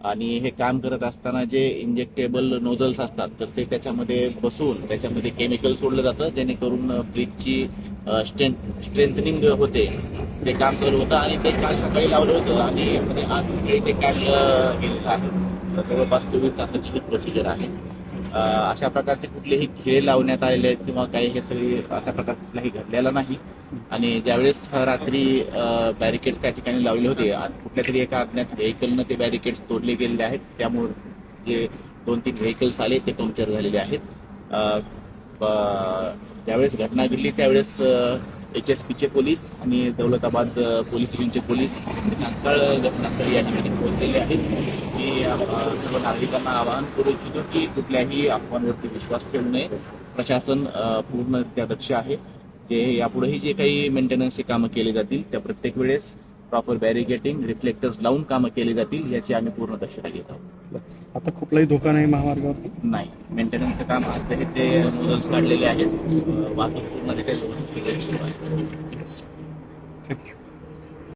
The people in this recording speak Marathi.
आणि हे काम करत असताना जे इंजेक्टेबल नोझल्स असतात तर ते त्याच्यामध्ये बसून त्याच्यामध्ये केमिकल सोडलं जातं जेणेकरून ब्रिजची स्ट्रेंथ स्ट्रेंथनिंग होते. ते काम चालू होतं आणि ते काल सकाळी लावलं होतं आणि म्हणजे आज सकाळी ते काढलं गेलेलं आहे. तर जवळपास चोवीस तासाची ही प्रोसिजर आहे. अशा प्रकारचे कुठलेही खेळ लावण्यात आलेले आहेत किंवा काही हे सगळी अशा प्रकार कुठलाही घडलेला नाही. आणि ज्यावेळेस रात्री बॅरिकेड्स त्या ठिकाणी लावले होते आणि कुठल्या तरी एका अज्ञात व्हेकलनं ते बॅरिकेड्स तोडले गेलेले आहेत. त्यामुळे जे दोन तीन व्हेकल्स आले ते पंक्चर झालेले आहेत. ज्यावेळेस घटना घडली त्यावेळेस एच एस पीचे पोलीस आणि दौलताबाद पोलीस स्टेशनचे पोलीस तात्काळ घटनास्थळी या ठिकाणी पोहोचलेले आहेत. मी सर्व नागरिकांना आवाहन करू इच्छितो की कुठल्याही अफवांवरती विश्वास ठेवू नये. प्रशासन पूर्ण त्या दक्ष आहे. जे यापुढेही जे काही मेंटेनन्सचे कामं केले जातील त्या प्रत्येक वेळेस प्रॉपर बॅरिगेटिंग रिफ्लेक्टर्स लावून कामं केली जातील याची आम्ही पूर्ण दक्षता घेत आहोत. आता कुठलाही धोका नाही महामार्गावरती नाही. मेंटेनन्सचं काम आज हे ते नोडल्स काढलेले आहेत. वाहतूक सुरू आहे. थँक्यू